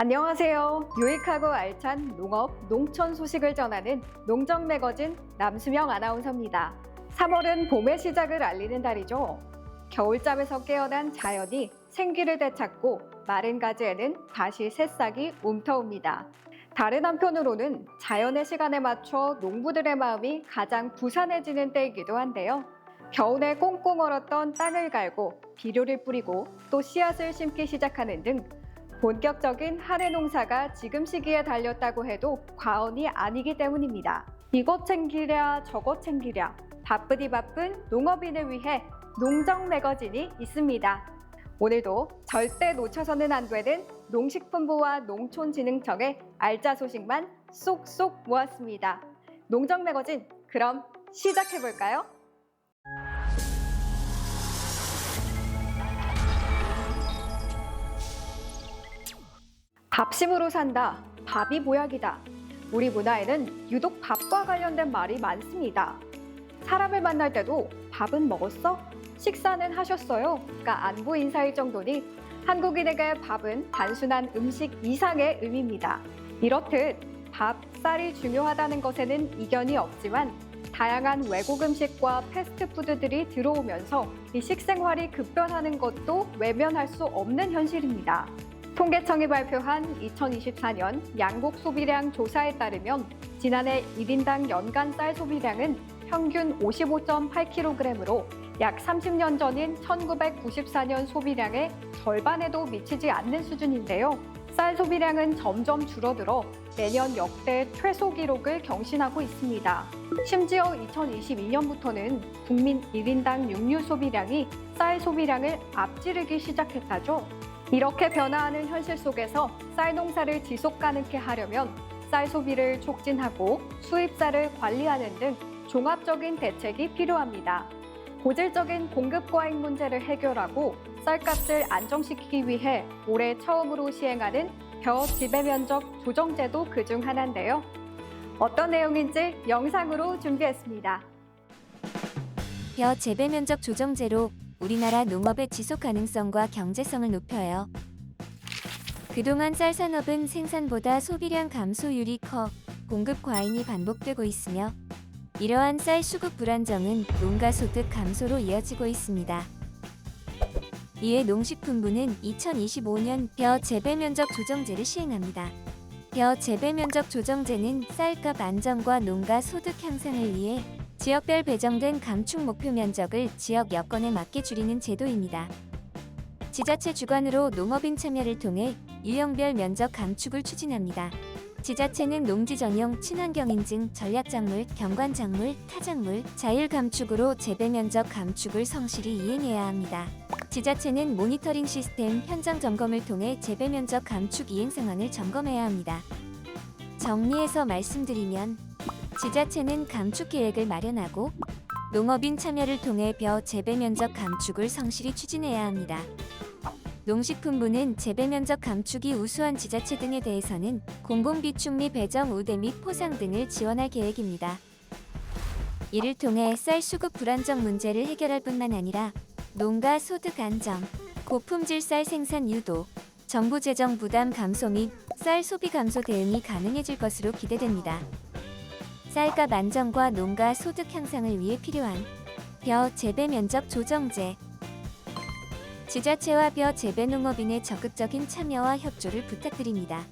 안녕하세요. 유익하고 알찬 농업, 농촌 소식을 전하는 농정 매거진 남수명 아나운서입니다. 3월은 봄의 시작을 알리는 달이죠. 겨울잠에서 깨어난 자연이 생기를 되찾고 마른 가지에는 다시 새싹이 움터옵니다. 다른 한편으로는 자연의 시간에 맞춰 농부들의 마음이 가장 부산해지는 때이기도 한데요. 겨울에 꽁꽁 얼었던 땅을 갈고 비료를 뿌리고 또 씨앗을 심기 시작하는 등 본격적인 한해 농사가 지금 시기에 달렸다고 해도 과언이 아니기 때문입니다. 이것 챙기랴 저것 챙기랴 바쁘디 바쁜 농업인을 위해 농정 매거진이 있습니다. 오늘도 절대 놓쳐서는 안 되는 농식품부와 농촌진흥청의 알짜 소식만 쏙쏙 모았습니다. 농정 매거진 그럼 시작해 볼까요? 밥심으로 산다. 밥이 보약이다. 우리 문화에는 유독 밥과 관련된 말이 많습니다. 사람을 만날 때도 밥은 먹었어? 식사는 하셨어요? 가 안부 인사일 정도니 한국인에게 밥은 단순한 음식 이상의 의미입니다. 이렇듯 밥, 쌀이 중요하다는 것에는 이견이 없지만 다양한 외국 음식과 패스트푸드들이 들어오면서 이 식생활이 급변하는 것도 외면할 수 없는 현실입니다. 통계청이 발표한 2024년 양곡 소비량 조사에 따르면 지난해 1인당 연간 쌀 소비량은 평균 55.8kg으로 약 30년 전인 1994년 소비량의 절반에도 미치지 않는 수준인데요. 쌀 소비량은 점점 줄어들어 매년 역대 최소 기록을 경신하고 있습니다. 심지어 2022년부터는 국민 1인당 육류 소비량이 쌀 소비량을 앞지르기 시작했다죠. 이렇게 변화하는 현실 속에서 쌀 농사를 지속 가능케 하려면 쌀 소비를 촉진하고 수입쌀을 관리하는 등 종합적인 대책이 필요합니다. 고질적인 공급 과잉 문제를 해결하고 쌀값을 안정시키기 위해 올해 처음으로 시행하는 벼 지배 면적 조정제도 그 중 하나인데요. 어떤 내용인지 영상으로 준비했습니다. 벼 재배 면적 조정제로 우리나라 농업의 지속 가능성과 경제성을 높여요. 그동안 쌀 산업은 생산보다 소비량 감소율이 커 공급 과잉이 반복되고 있으며 이러한 쌀 수급 불안정은 농가 소득 감소로 이어지고 있습니다. 이에 농식품부는 2025년 벼 재배 면적 조정제를 시행합니다. 벼 재배 면적 조정제는 쌀값 안정과 농가 소득 향상을 위해 지역별 배정된 감축 목표 면적을 지역 여건에 맞게 줄이는 제도입니다. 지자체 주관으로 농업인 참여를 통해 유형별 면적 감축을 추진합니다. 지자체는 농지 전용 친환경 인증, 전략작물, 경관작물, 타작물, 자율 감축으로 재배 면적 감축을 성실히 이행해야 합니다. 지자체는 모니터링 시스템 현장 점검을 통해 재배 면적 감축 이행 상황을 점검해야 합니다. 정리해서 말씀드리면 지자체는 감축 계획을 마련하고 농업인 참여를 통해 벼 재배 면적 감축을 성실히 추진해야 합니다. 농식품부는 재배 면적 감축이 우수한 지자체 등에 대해서는 공공비축 및 배정 우대 및 포상 등을 지원할 계획입니다. 이를 통해 쌀 수급 불안정 문제를 해결할 뿐만 아니라 농가 소득 안정, 고품질 쌀 생산 유도, 정부 재정 부담 감소 및 쌀 소비 감소 대응이 가능해질 것으로 기대됩니다. 쌀값 안정과 농가 소득 향상을 위해 필요한 벼 재배 면적 조정제 지자체와 벼 재배 농업인의 적극적인 참여와 협조를 부탁드립니다.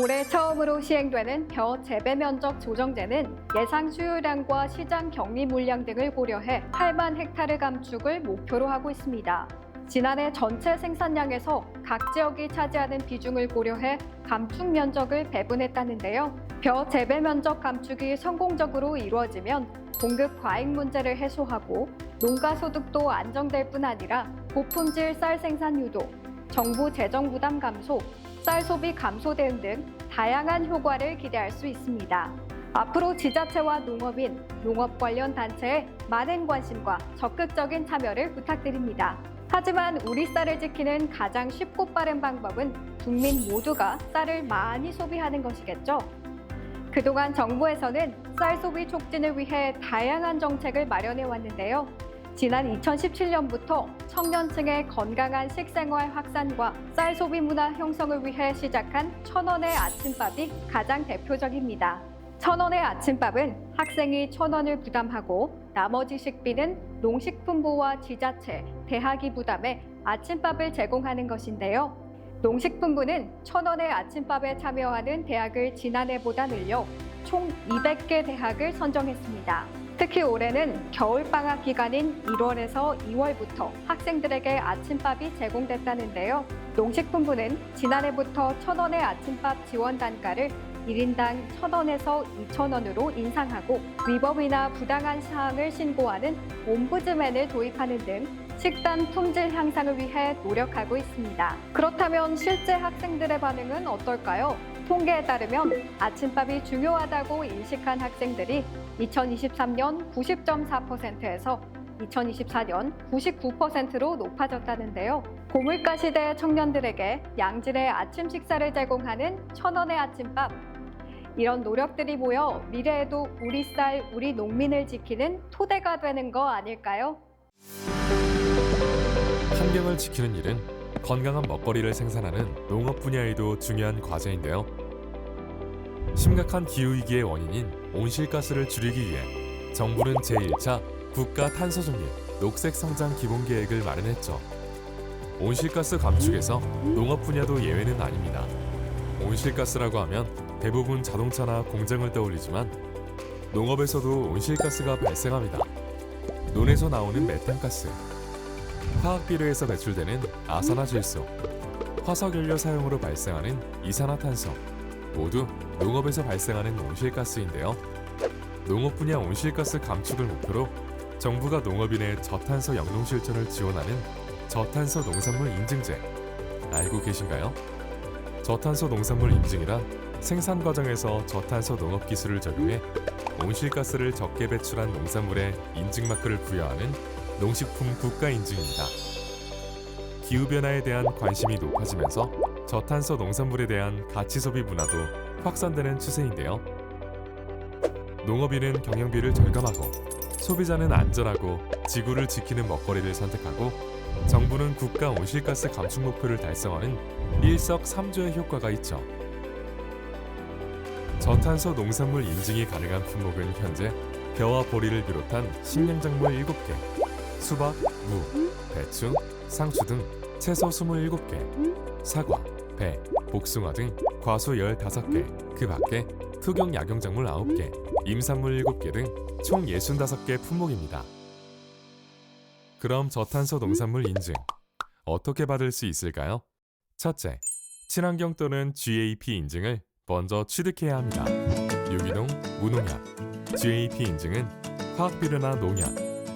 올해 처음으로 시행되는 벼 재배 면적 조정제는 예상 수요량과 시장 격리 물량 등을 고려해 8만 헥타르 감축을 목표로 하고 있습니다. 지난해 전체 생산량에서 각 지역이 차지하는 비중을 고려해 감축 면적을 배분했다는데요. 벼 재배 면적 감축이 성공적으로 이루어지면 공급 과잉 문제를 해소하고 농가 소득도 안정될 뿐 아니라 고품질 쌀 생산 유도, 정부 재정 부담 감소, 쌀 소비 감소 대응 등 다양한 효과를 기대할 수 있습니다. 앞으로 지자체와 농업인, 농업 관련 단체의 많은 관심과 적극적인 참여를 부탁드립니다. 하지만 우리 쌀을 지키는 가장 쉽고 빠른 방법은 국민 모두가 쌀을 많이 소비하는 것이겠죠. 그동안 정부에서는 쌀 소비 촉진을 위해 다양한 정책을 마련해 왔는데요. 지난 2017년부터 청년층의 건강한 식생활 확산과 쌀 소비 문화 형성을 위해 시작한 천원의 아침밥이 가장 대표적입니다. 천원의 아침밥은 학생이 천원을 부담하고 나머지 식비는 농식품부와 지자체, 대학이 부담해 아침밥을 제공하는 것인데요. 농식품부는 천원의 아침밥에 참여하는 대학을 지난해보다 늘려 총 200개 대학을 선정했습니다. 특히 올해는 겨울방학 기간인 1월에서 2월부터 학생들에게 아침밥이 제공됐다는데요. 농식품부는 지난해부터 천원의 아침밥 지원 단가를 1인당 1,000원에서 2,000원으로 인상하고 위법이나 부당한 사항을 신고하는 옴부즈맨을 도입하는 등 식단 품질 향상을 위해 노력하고 있습니다. 그렇다면 실제 학생들의 반응은 어떨까요? 통계에 따르면 아침밥이 중요하다고 인식한 학생들이 2023년 90.4%에서 2024년 99%로 높아졌다는데요. 고물가 시대 청년들에게 양질의 아침 식사를 제공하는 천원의 아침밥. 이런 노력들이 모여 미래에도 우리 쌀, 우리 농민을 지키는 토대가 되는 거 아닐까요? 환경을 지키는 일은 건강한 먹거리를 생산하는 농업 분야에도 중요한 과제인데요. 심각한 기후 위기의 원인인 온실가스를 줄이기 위해 정부는 제1차 국가 탄소 중립 녹색 성장 기본 계획을 마련했죠. 온실가스 감축에서 농업 분야도 예외는 아닙니다. 온실가스라고 하면 대부분 자동차나 공장을 떠올리지만 농업에서도 온실가스가 발생합니다. 논에서 나오는 메탄가스, 화학 비료에서 배출되는 아산화질소, 화석연료 사용으로 발생하는 이산화탄소 모두 농업에서 발생하는 온실가스인데요. 농업 분야 온실가스 감축을 목표로 정부가 농업인의 저탄소 영농 실천을 지원하는 저탄소 농산물 인증제 알고 계신가요? 저탄소 농산물 인증이란 생산 과정에서 저탄소 농업 기술을 적용해 온실가스를 적게 배출한 농산물에 인증 마크를 부여하는 농식품 국가 인증입니다. 기후 변화에 대한 관심이 높아지면서 저탄소 농산물에 대한 가치 소비 문화도 확산되는 추세인데요. 농업인은 경영비를 절감하고 소비자는 안전하고 지구를 지키는 먹거리를 선택하고 정부는 국가 온실가스 감축 목표를 달성하는 일석삼조의 효과가 있죠. 저탄소 농산물 인증이 가능한 품목은 현재 벼와 보리를 비롯한 식량작물 7개, 수박, 무, 배추, 상추 등 채소 27개, 사과, 배, 복숭아 등 과수 15개, 그 밖에 투경 약용작물 9개, 임산물 7개 등 총 65개 품목입니다. 그럼 저탄소 농산물 인증 어떻게 받을 수 있을까요? 첫째, 친환경 또는 GAP 인증을 먼저 취득해야 합니다. 유기농, 무농약, GAP 인증은 화학비료나 농약,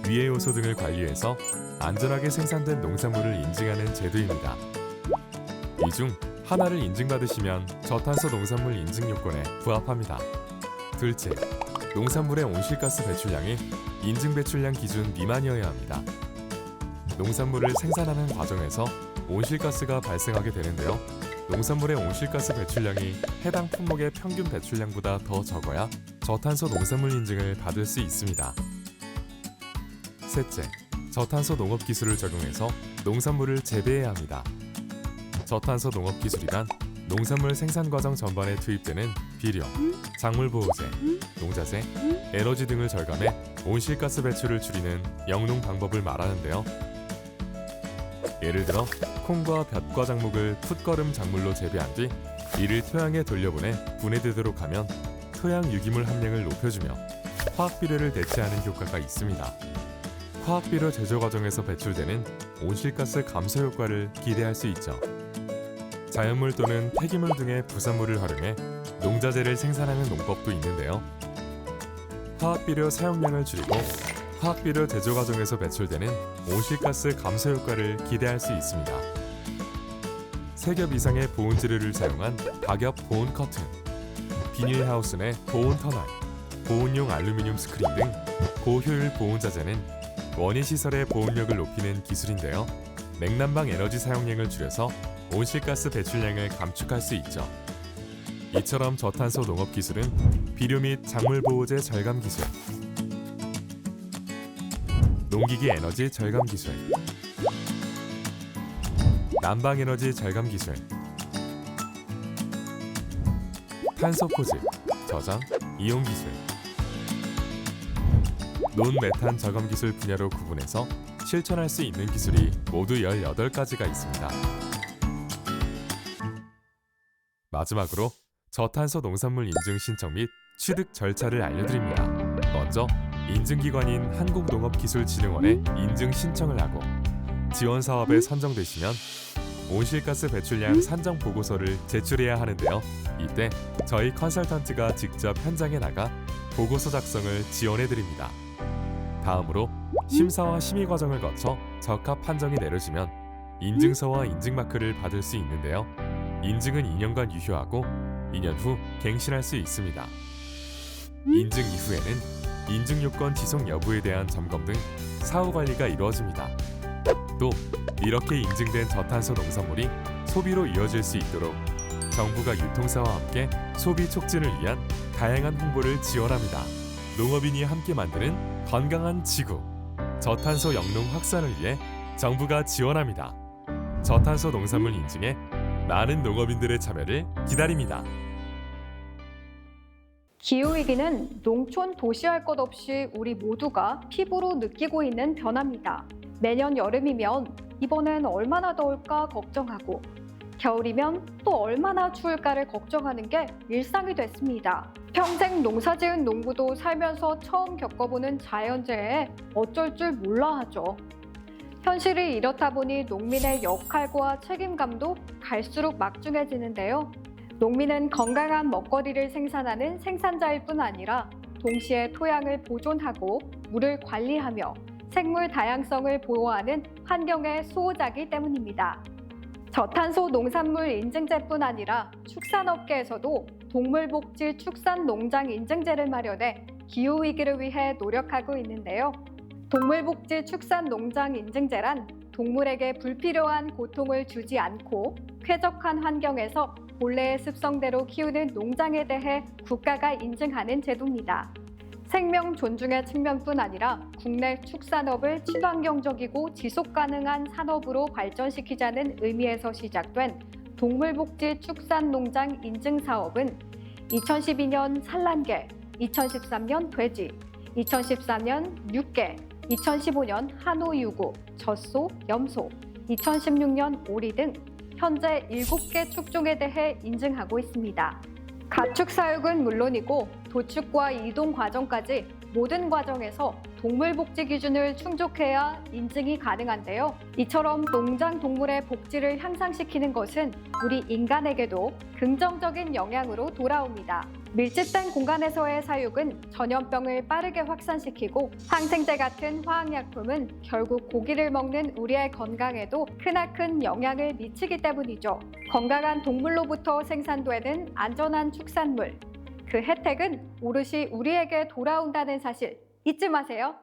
위해 요소 등을 관리해서 안전하게 생산된 농산물을 인증하는 제도입니다. 이 중 하나를 인증받으시면 저탄소 농산물 인증 요건에 부합합니다. 둘째, 농산물의 온실가스 배출량이 인증 배출량 기준 미만이어야 합니다. 농산물을 생산하는 과정에서 온실가스가 발생하게 되는데요. 농산물의 온실가스 배출량이 해당 품목의 평균 배출량보다 더 적어야 저탄소 농산물 인증을 받을 수 있습니다. 셋째, 저탄소 농업 기술을 적용해서 농산물을 재배해야 합니다. 저탄소 농업 기술이란 농산물 생산 과정 전반에 투입되는 비료, 작물 보호제, 농자재, 에너지 등을 절감해 온실가스 배출을 줄이는 영농 방법을 말하는데요. 예를 들어 콩과 볕과 작목을 풋거름 작물로 재배한 뒤 이를 토양에 돌려보내 분해되도록 하면 토양 유기물 함량을 높여주며 화학 비료를 대체하는 효과가 있습니다. 화학 비료 제조 과정에서 배출되는 온실가스 감소 효과를 기대할 수 있죠. 자연물 또는 폐기물 등의 부산물을 활용해 농자재를 생산하는 농법도 있는데요. 화학 비료 사용량을 줄이고 화학 비료 제조 과정에서 배출되는 온실가스 감소 효과를 기대할 수 있습니다. 세겹 이상의 보온 재료를 사용한 다겹 보온 커튼, 비닐 하우스 내 보온 터널, 보온용 알루미늄 스크린 등 고효율 보온 자재는 원예 시설의 보온력을 높이는 기술인데요. 냉난방 에너지 사용량을 줄여서 온실가스 배출량을 감축할 수 있죠. 이처럼 저탄소 농업 기술은 비료 및 작물 보호제 절감 기술, 농기계 에너지 절감 기술 난방 에너지 절감 기술 탄소 포즈, 저장, 이용 기술 논메탄 저감 기술 분야로 구분해서 실천할 수 있는 기술이 모두 18가지가 있습니다. 마지막으로 저탄소 농산물 인증 신청 및 취득 절차를 알려드립니다. 먼저 인증기관인 한국농업기술진흥원에 인증 신청을 하고 지원 사업에 선정되시면 온실가스 배출량 산정 보고서를 제출해야 하는데요. 이때 저희 컨설턴트가 직접 현장에 나가 보고서 작성을 지원해 드립니다. 다음으로 심사와 심의 과정을 거쳐 적합 판정이 내려지면 인증서와 인증마크를 받을 수 있는데요. 인증은 2년간 유효하고 2년 후 갱신할 수 있습니다. 인증 이후에는 인증 요건 지속 여부에 대한 점검 등 사후 관리가 이루어집니다. 또 이렇게 인증된 저탄소 농산물이 소비로 이어질 수 있도록 정부가 유통사와 함께 소비 촉진을 위한 다양한 홍보를 지원합니다. 농업인이 함께 만드는 건강한 지구 저탄소 영농 확산을 위해 정부가 지원합니다. 저탄소 농산물 인증에 많은 농업인들의 참여를 기다립니다. 기후위기는 농촌 도시할 것 없이 우리 모두가 피부로 느끼고 있는 변화입니다. 매년 여름이면 이번엔 얼마나 더울까 걱정하고 겨울이면 또 얼마나 추울까를 걱정하는 게 일상이 됐습니다. 평생 농사 지은 농부도 살면서 처음 겪어보는 자연재해에 어쩔 줄 몰라 하죠. 현실이 이렇다 보니 농민의 역할과 책임감도 갈수록 막중해지는데요. 농민은 건강한 먹거리를 생산하는 생산자일 뿐 아니라 동시에 토양을 보존하고 물을 관리하며 생물 다양성을 보호하는 환경의 수호자이기 때문입니다. 저탄소 농산물 인증제뿐 아니라 축산업계에서도 동물복지 축산농장 인증제를 마련해 기후위기를 위해 노력하고 있는데요. 동물복지 축산농장 인증제란 동물에게 불필요한 고통을 주지 않고 쾌적한 환경에서 본래의 습성대로 키우는 농장에 대해 국가가 인증하는 제도입니다. 생명 존중의 측면뿐 아니라 국내 축산업을 친환경적이고 지속 가능한 산업으로 발전시키자는 의미에서 시작된 동물복지 축산농장 인증 사업은 2012년 산란개, 2013년 돼지, 2014년 육개, 2015년 한우 유구, 젖소, 염소, 2016년 오리 등 현재 7개 축종에 대해 인증하고 있습니다. 가축 사육은 물론이고 도축과 이동 과정까지 모든 과정에서 동물 복지 기준을 충족해야 인증이 가능한데요. 이처럼 농장 동물의 복지를 향상시키는 것은 우리 인간에게도 긍정적인 영향으로 돌아옵니다. 밀집된 공간에서의 사육은 전염병을 빠르게 확산시키고 항생제 같은 화학약품은 결국 고기를 먹는 우리의 건강에도 크나큰 영향을 미치기 때문이죠. 건강한 동물로부터 생산되는 안전한 축산물. 그 혜택은 오롯이 우리에게 돌아온다는 사실 잊지 마세요.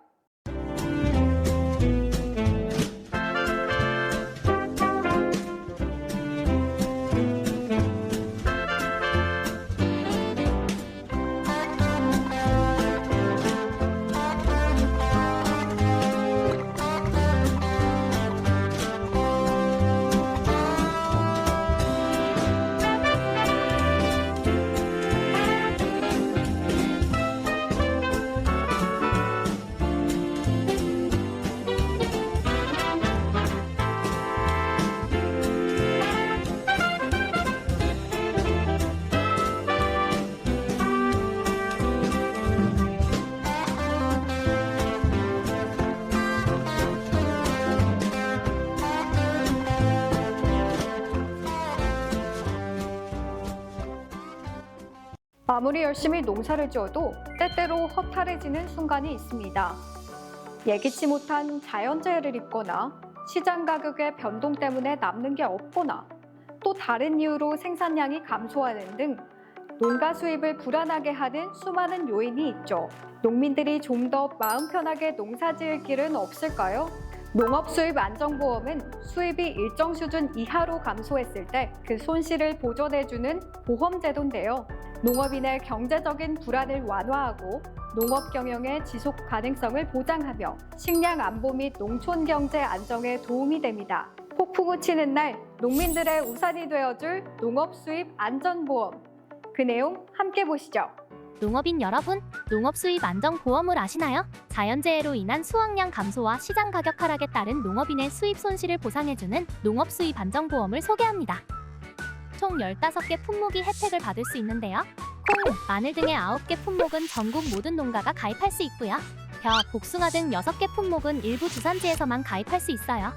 아무리 열심히 농사를 지어도 때때로 허탈해지는 순간이 있습니다. 예기치 못한 자연재해를 입거나 시장 가격의 변동 때문에 남는 게 없거나 또 다른 이유로 생산량이 감소하는 등 농가 수입을 불안하게 하는 수많은 요인이 있죠. 농민들이 좀 더 마음 편하게 농사 지을 길은 없을까요? 농업 수입 안정보험은 수입이 일정 수준 이하로 감소했을 때 그 손실을 보전해주는 보험 제도인데요. 농업인의 경제적인 불안을 완화하고 농업 경영의 지속 가능성을 보장하며 식량 안보 및 농촌 경제 안정에 도움이 됩니다. 폭풍우 치는 날 농민들의 우산이 되어줄 농업 수입 안전보험. 그 내용 함께 보시죠. 농업인 여러분, 농업 수입 안정 보험을 아시나요? 자연재해로 인한 수확량 감소와 시장 가격 하락에 따른 농업인의 수입 손실을 보상해주는 농업 수입 안정 보험을 소개합니다. 총 15개 품목이 혜택을 받을 수 있는데요. 콩, 마늘 등의 9개 품목은 전국 모든 농가가 가입할 수 있고요. 벼, 복숭아 등 6개 품목은 일부 주산지에서만 가입할 수 있어요.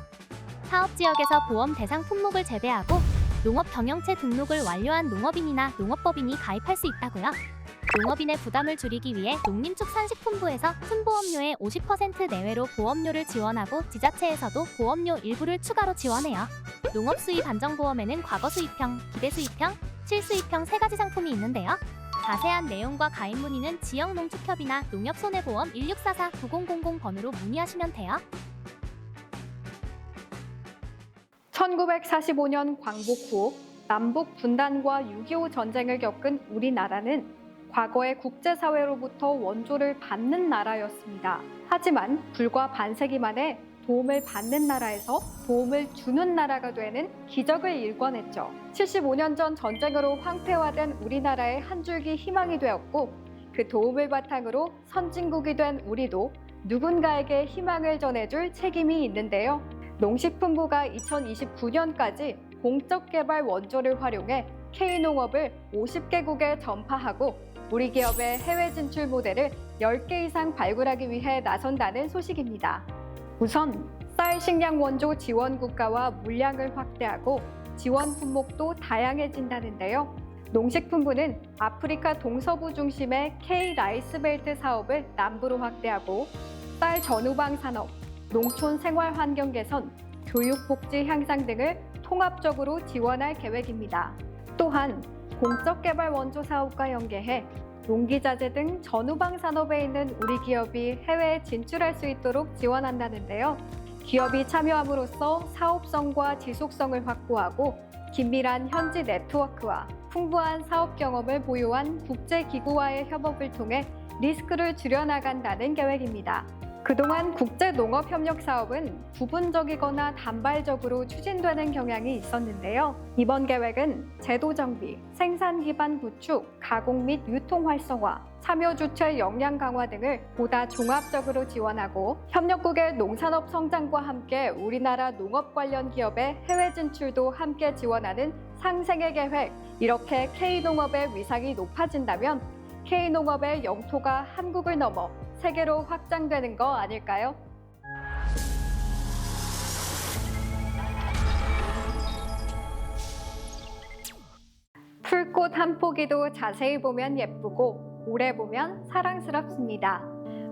사업 지역에서 보험 대상 품목을 제외하고 농업 경영체 등록을 완료한 농업인이나 농업법인이 가입할 수 있다고요. 농업인의 부담을 줄이기 위해 농림축산식품부에서 순보험료의 50% 내외로 보험료를 지원하고 지자체에서도 보험료 일부를 추가로 지원해요. 농업 수입 안정보험에는 과거 수입형, 기대 수입형, 실수입형 세 가지 상품이 있는데요. 자세한 내용과 가입 문의는 지역 농축협이나 농협손해보험 1644-9000 번으로 문의하시면 돼요. 1945년 광복 후 남북 분단과 6.25 전쟁을 겪은 우리나라는 과거의 국제사회로부터 원조를 받는 나라였습니다. 하지만 불과 반세기 만에 도움을 받는 나라에서 도움을 주는 나라가 되는 기적을 일궈냈죠. 75년 전 전쟁으로 황폐화된 우리나라의 한 줄기 희망이 되었고 그 도움을 바탕으로 선진국이 된 우리도 누군가에게 희망을 전해줄 책임이 있는데요. 농식품부가 2029년까지 공적 개발 원조를 활용해 K농업을 50개국에 전파하고 우리 기업의 해외 진출 모델을 10개 이상 발굴하기 위해 나선다는 소식입니다. 우선 쌀 식량 원조 지원 국가와 물량을 확대하고 지원 품목도 다양해진다는데요. 농식품부는 아프리카 동서부 중심의 K 라이스 벨트 사업을 남부로 확대하고 쌀 전후방 산업, 농촌 생활 환경 개선, 교육 복지 향상 등을 통합적으로 지원할 계획입니다. 또한 공적 개발 원조 사업과 연계해 농기자재 등 전후방 산업에 있는 우리 기업이 해외에 진출할 수 있도록 지원한다는데요. 기업이 참여함으로써 사업성과 지속성을 확보하고 긴밀한 현지 네트워크와 풍부한 사업 경험을 보유한 국제기구와의 협업을 통해 리스크를 줄여나간다는 계획입니다. 그동안 국제농업협력 사업은 부분적이거나 단발적으로 추진되는 경향이 있었는데요. 이번 계획은 제도 정비, 생산 기반 구축, 가공 및 유통 활성화, 참여 주체 역량 강화 등을 보다 종합적으로 지원하고 협력국의 농산업 성장과 함께 우리나라 농업 관련 기업의 해외 진출도 함께 지원하는 상생의 계획. 이렇게 K농업의 위상이 높아진다면 K농업의 영토가 한국을 넘어 세계로 확장되는 거 아닐까요? 풀꽃 한 포기도 자세히 보면 예쁘고 오래 보면 사랑스럽습니다.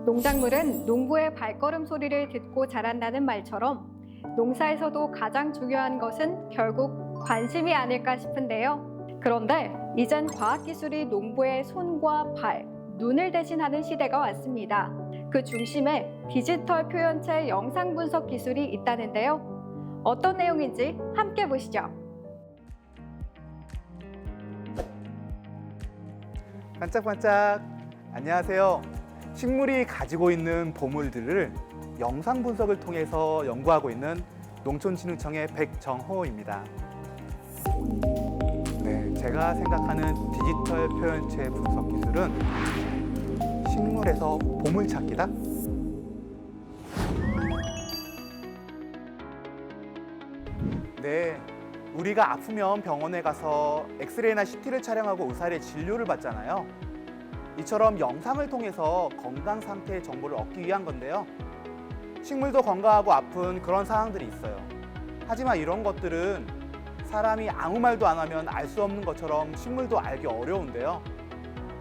농작물은 농부의 발걸음 소리를 듣고 자란다는 말처럼 농사에서도 가장 중요한 것은 결국 관심이 아닐까 싶은데요. 그런데 이젠 과학기술이 농부의 손과 발, 눈을 대신하는 시대가 왔습니다. 그 중심에 디지털 표현체 영상 분석 기술이 있다는데요. 어떤 내용인지 함께 보시죠. 반짝반짝 안녕하세요. 식물이 가지고 있는 보물들을 영상 분석을 통해서 연구하고 있는 농촌진흥청의 백정호입니다. 네, 제가 생각하는 디지털 표현체 분석 기술은 식물에서 보물 찾기다. 네, 우리가 아프면 병원에 가서 엑스레이나 CT를 촬영하고 의사의 진료를 받잖아요. 이처럼 영상을 통해서 건강 상태의 정보를 얻기 위한 건데요. 식물도 건강하고 아픈 그런 상황들이 있어요. 하지만 이런 것들은 사람이 아무 말도 안 하면 알 수 없는 것처럼 식물도 알기 어려운데요.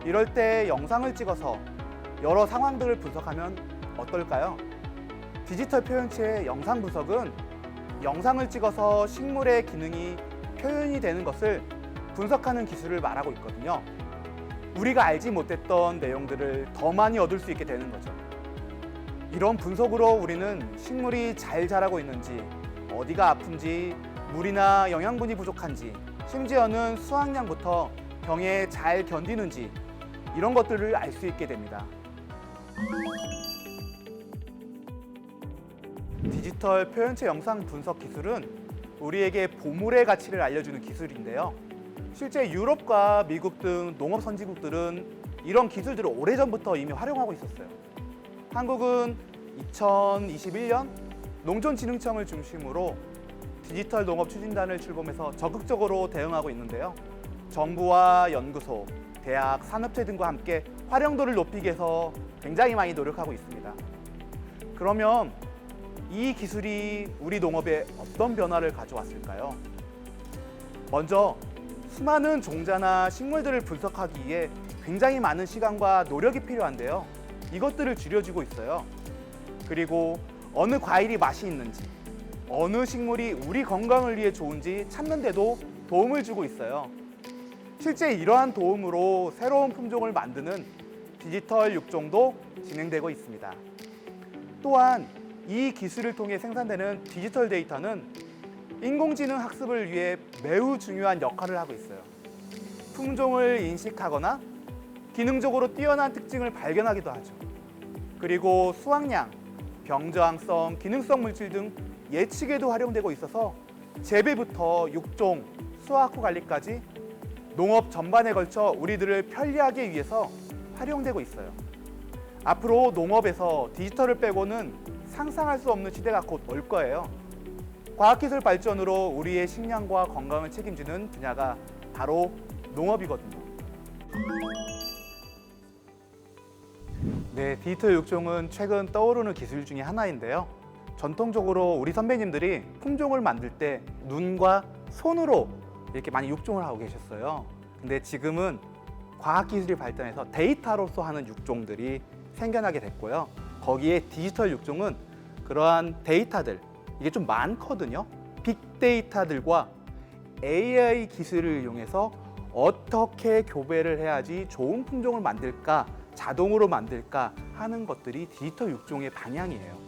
이럴 때 영상을 찍어서 여러 상황들을 분석하면 어떨까요? 디지털 표현체의 영상 분석은 영상을 찍어서 식물의 기능이 표현이 되는 것을 분석하는 기술을 말하고 있거든요. 우리가 알지 못했던 내용들을 더 많이 얻을 수 있게 되는 거죠. 이런 분석으로 우리는 식물이 잘 자라고 있는지, 어디가 아픈지, 물이나 영양분이 부족한지, 심지어는 수확량부터 병에 잘 견디는지 이런 것들을 알 수 있게 됩니다. 디지털 표현체 영상 분석 기술은 우리에게 보물의 가치를 알려주는 기술인데요. 실제 유럽과 미국 등 농업 선진국들은 이런 기술들을 오래전부터 이미 활용하고 있었어요. 한국은 2021년 농촌진흥청을 중심으로 디지털 농업 추진단을 출범해서 적극적으로 대응하고 있는데요. 정부와 연구소, 대학, 산업체 등과 함께 활용도를 높이기 위해서 굉장히 많이 노력하고 있습니다. 그러면 이 기술이 우리 농업에 어떤 변화를 가져왔을까요? 먼저 수많은 종자나 식물들을 분석하기 위해 굉장히 많은 시간과 노력이 필요한데요. 이것들을 줄여주고 있어요. 그리고 어느 과일이 맛이 있는지, 어느 식물이 우리 건강을 위해 좋은지 찾는데도 도움을 주고 있어요. 실제 이러한 도움으로 새로운 품종을 만드는 디지털 육종도 진행되고 있습니다. 또한 이 기술을 통해 생산되는 디지털 데이터는 인공지능 학습을 위해 매우 중요한 역할을 하고 있어요. 품종을 인식하거나 기능적으로 뛰어난 특징을 발견하기도 하죠. 그리고 수확량, 병저항성, 기능성 물질 등 예측에도 활용되고 있어서 재배부터 육종, 수확 후 관리까지 농업 전반에 걸쳐 우리들을 편리하게 위해서 활용되고 있어요. 앞으로 농업에서 디지털을 빼고는 상상할 수 없는 시대가 곧 올 거예요. 과학기술 발전으로 우리의 식량과 건강을 책임지는 분야가 바로 농업이거든요. 네, 디지털 육종은 최근 떠오르는 기술 중에 하나인데요. 전통적으로 우리 선배님들이 품종을 만들 때 눈과 손으로 이렇게 많이 육종을 하고 계셨어요. 근데 지금은 과학기술이 발전해서 데이터로서 하는 육종들이 생겨나게 됐고요. 거기에 디지털 육종은 그러한 데이터들, 이게 좀 많거든요. 빅데이터들과 AI 기술을 이용해서 어떻게 교배를 해야지 좋은 품종을 만들까, 자동으로 만들까 하는 것들이 디지털 육종의 방향이에요.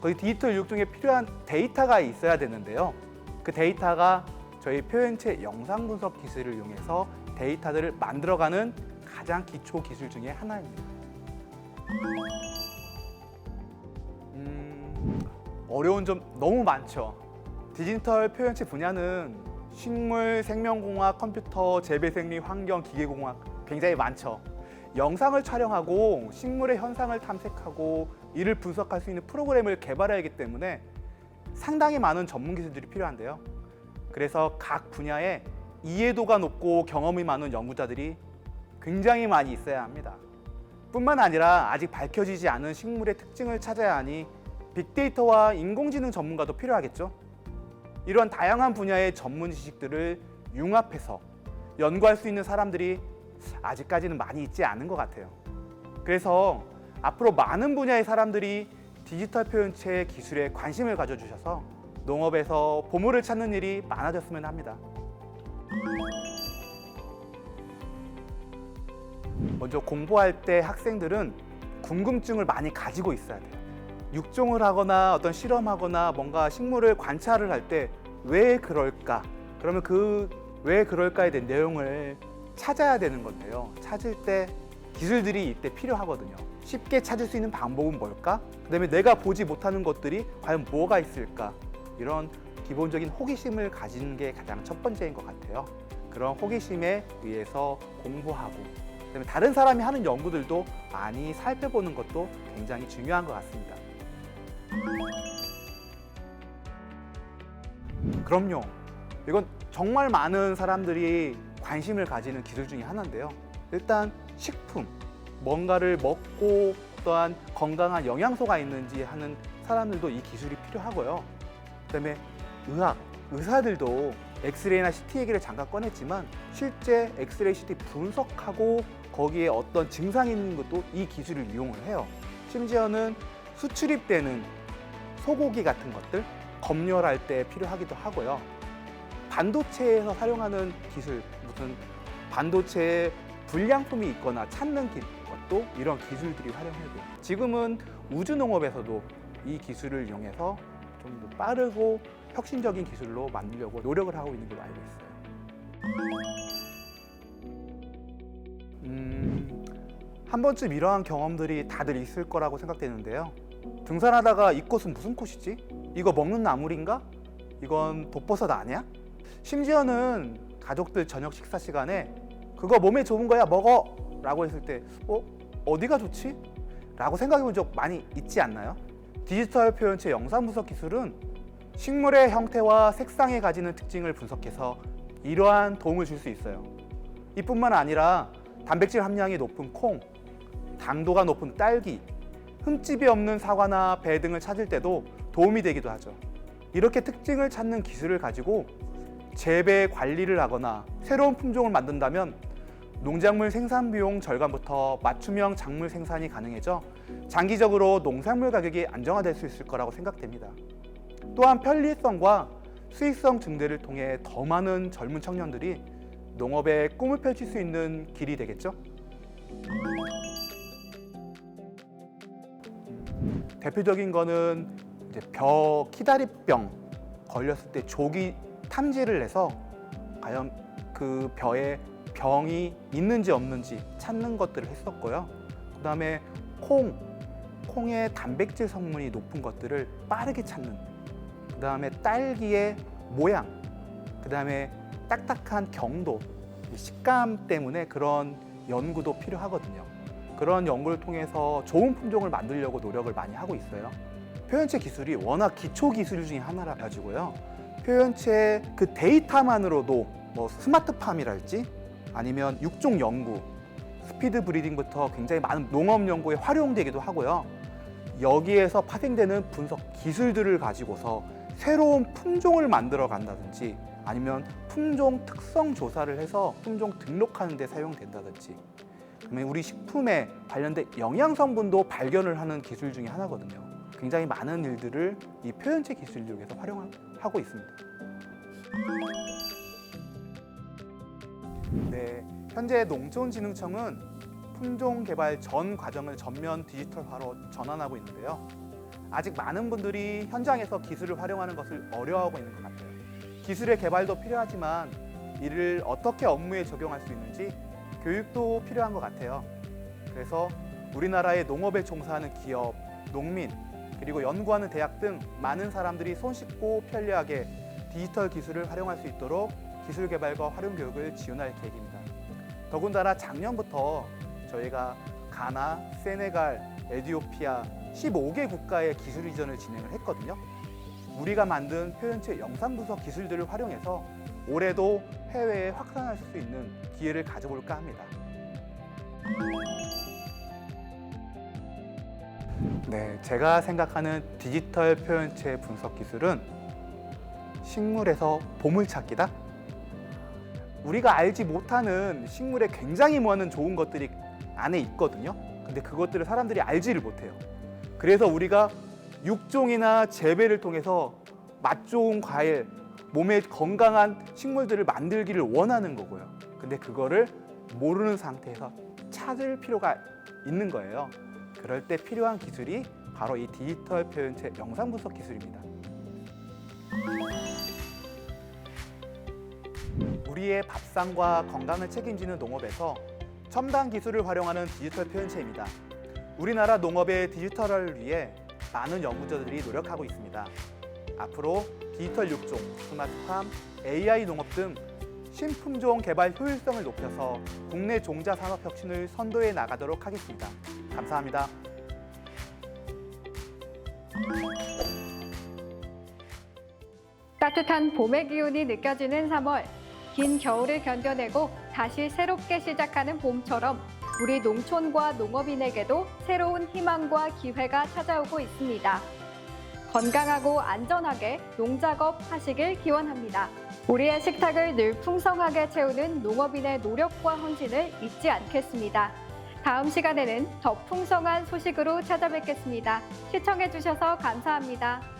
거기 디지털 육종에 필요한 데이터가 있어야 되는데요. 그 데이터가 저희 표현체 영상 분석 기술을 이용해서 데이터들을 만들어가는 가장 기초 기술 중에 하나입니다. 음, 어려운 점 너무 많죠. 디지털 표현체 분야는 식물, 생명공학, 컴퓨터, 재배생리, 환경, 기계공학 굉장히 많죠. 영상을 촬영하고 식물의 현상을 탐색하고 이를 분석할 수 있는 프로그램을 개발해야 하기 때문에 상당히 많은 전문 기술들이 필요한데요. 그래서 각 분야에 이해도가 높고 경험이 많은 연구자들이 굉장히 많이 있어야 합니다. 뿐만 아니라 아직 밝혀지지 않은 식물의 특징을 찾아야 하니 빅데이터와 인공지능 전문가도 필요하겠죠. 이런 다양한 분야의 전문 지식들을 융합해서 연구할 수 있는 사람들이 아직까지는 많이 있지 않은 것 같아요. 그래서 앞으로 많은 분야의 사람들이 디지털 표현체 기술에 관심을 가져주셔서 농업에서 보물을 찾는 일이 많아졌으면 합니다. 먼저 공부할 때 학생들은 궁금증을 많이 가지고 있어야 돼요. 육종을 하거나 어떤 실험하거나 뭔가 식물을 관찰을 할 때 왜 그럴까? 그러면 그 왜 그럴까에 대한 내용을 찾아야 되는 건데요. 찾을 때 기술들이 이때 필요하거든요. 쉽게 찾을 수 있는 방법은 뭘까? 그 다음에 내가 보지 못하는 것들이 과연 뭐가 있을까? 이런 기본적인 호기심을 가지는 게 가장 첫 번째인 것 같아요. 그런 호기심에 의해서 공부하고 그다음에 다른 사람이 하는 연구들도 많이 살펴보는 것도 굉장히 중요한 것 같습니다. 그럼요. 이건 정말 많은 사람들이 관심을 가지는 기술 중에 하나인데요. 일단 식품, 뭔가를 먹고 또한 건강한 영양소가 있는지 하는 사람들도 이 기술이 필요하고요. 그다음에 의학, 의사들도 엑스레이나 CT 얘기를 잠깐 꺼냈지만 실제 엑스레이 CT 분석하고 거기에 어떤 증상이 있는 것도 이 기술을 이용을 해요. 심지어는 수출입되는 소고기 같은 것들 검열할 때 필요하기도 하고요. 반도체에서 사용하는 기술, 무슨 반도체에 불량품이 있거나 찾는 기- 것도 이런 기술들이 활용해요. 지금은 우주 농업에서도 이 기술을 이용해서 좀 더 빠르고 혁신적인 기술로 만들려고 노력을 하고 있는 걸로 알고 있어요. 음, 한 번쯤 이러한 경험들이 다들 있을 거라고 생각되는데요. 등산하다가 이 꽃은 무슨 꽃이지? 이거 먹는 나물인가? 이건 독버섯 아니야? 심지어는 가족들 저녁 식사 시간에 그거 몸에 좋은 거야 먹어! 라고 했을 때 어? 어디가 좋지? 라고 생각해 본 적 많이 있지 않나요? 디지털 표현체 영상 분석 기술은 식물의 형태와 색상에 가지는 특징을 분석해서 이러한 도움을 줄 수 있어요. 이뿐만 아니라 단백질 함량이 높은 콩, 당도가 높은 딸기, 흠집이 없는 사과나 배 등을 찾을 때도 도움이 되기도 하죠. 이렇게 특징을 찾는 기술을 가지고 재배 관리를 하거나 새로운 품종을 만든다면 농작물 생산 비용 절감부터 맞춤형 작물 생산이 가능해져 장기적으로 농산물 가격이 안정화될 수 있을 거라고 생각됩니다. 또한 편리성과 수익성 증대를 통해 더 많은 젊은 청년들이 농업에 꿈을 펼칠 수 있는 길이 되겠죠? 대표적인 거는 이제 벼 키다리병 걸렸을 때 조기 탐지를 해서 과연 그 벼에 병이 있는지 없는지 찾는 것들을 했었고요. 그 다음에 콩, 콩의 단백질 성분이 높은 것들을 빠르게 찾는. 그 다음에 딸기의 모양, 그 다음에 딱딱한 경도, 식감 때문에 그런 연구도 필요하거든요. 그런 연구를 통해서 좋은 품종을 만들려고 노력을 많이 하고 있어요. 표현체 기술이 워낙 기초 기술 중에 하나라 가지고요. 표현체 그 데이터만으로도 뭐 스마트팜이랄지 아니면 육종 연구, 스피드 브리딩부터 굉장히 많은 농업 연구에 활용되기도 하고요. 여기에서 파생되는 분석 기술들을 가지고서 새로운 품종을 만들어 간다든지 아니면 품종 특성 조사를 해서 품종 등록하는 데 사용된다든지 그러면 우리 식품에 관련된 영양 성분도 발견을 하는 기술 중에 하나거든요. 굉장히 많은 일들을 이 표현체 이용해서 활용하고 있습니다. 네, 현재 농촌진흥청은 품종 개발 전 과정을 전면 디지털화로 전환하고 있는데요. 아직 많은 분들이 현장에서 기술을 활용하는 것을 어려워하고 있는 것 같아요. 기술의 개발도 필요하지만 이를 어떻게 업무에 적용할 수 있는지 교육도 필요한 것 같아요. 그래서 우리나라의 농업에 종사하는 기업, 농민, 그리고 연구하는 대학 등 많은 사람들이 손쉽고 편리하게 디지털 기술을 활용할 수 있도록 기술 개발과 활용 교육을 지원할 계획입니다. 더군다나 작년부터 저희가 가나, 세네갈, 에디오피아 15개 국가의 기술 이전을 진행을 했거든요. 우리가 만든 표현체 영상 분석 기술들을 활용해서 올해도 해외에 확산할 수 있는 기회를 가져볼까 합니다. 네, 제가 생각하는 디지털 표현체 분석 기술은 식물에서 보물 찾기다. 우리가 알지 못하는 식물에 굉장히 많은 좋은 것들이 안에 있거든요. 근데 그것들을 사람들이 알지를 못해요. 그래서 우리가 육종이나 재배를 통해서 맛 좋은 과일, 몸에 건강한 식물들을 만들기를 원하는 거고요. 근데 그거를 모르는 상태에서 찾을 필요가 있는 거예요. 그럴 때 필요한 기술이 바로 이 디지털 표현체 영상 분석 기술입니다. 우리의 밥상과 건강을 책임지는 농업에서 첨단 기술을 활용하는 디지털 표현체입니다. 우리나라 농업의 디지털화를 위해 많은 연구자들이 노력하고 있습니다. 앞으로 디지털 육종, 스마트팜, AI 농업 등 신품종 개발 효율성을 높여서 국내 종자 산업 혁신을 선도해 나가도록 하겠습니다. 감사합니다. 따뜻한 봄의 기운이 느껴지는 3월. 긴 겨울을 견뎌내고 다시 새롭게 시작하는 봄처럼 우리 농촌과 농업인에게도 새로운 희망과 기회가 찾아오고 있습니다. 건강하고 안전하게 농작업 하시길 기원합니다. 우리의 식탁을 늘 풍성하게 채우는 농업인의 노력과 헌신을 잊지 않겠습니다. 다음 시간에는 더 풍성한 소식으로 찾아뵙겠습니다. 시청해주셔서 감사합니다.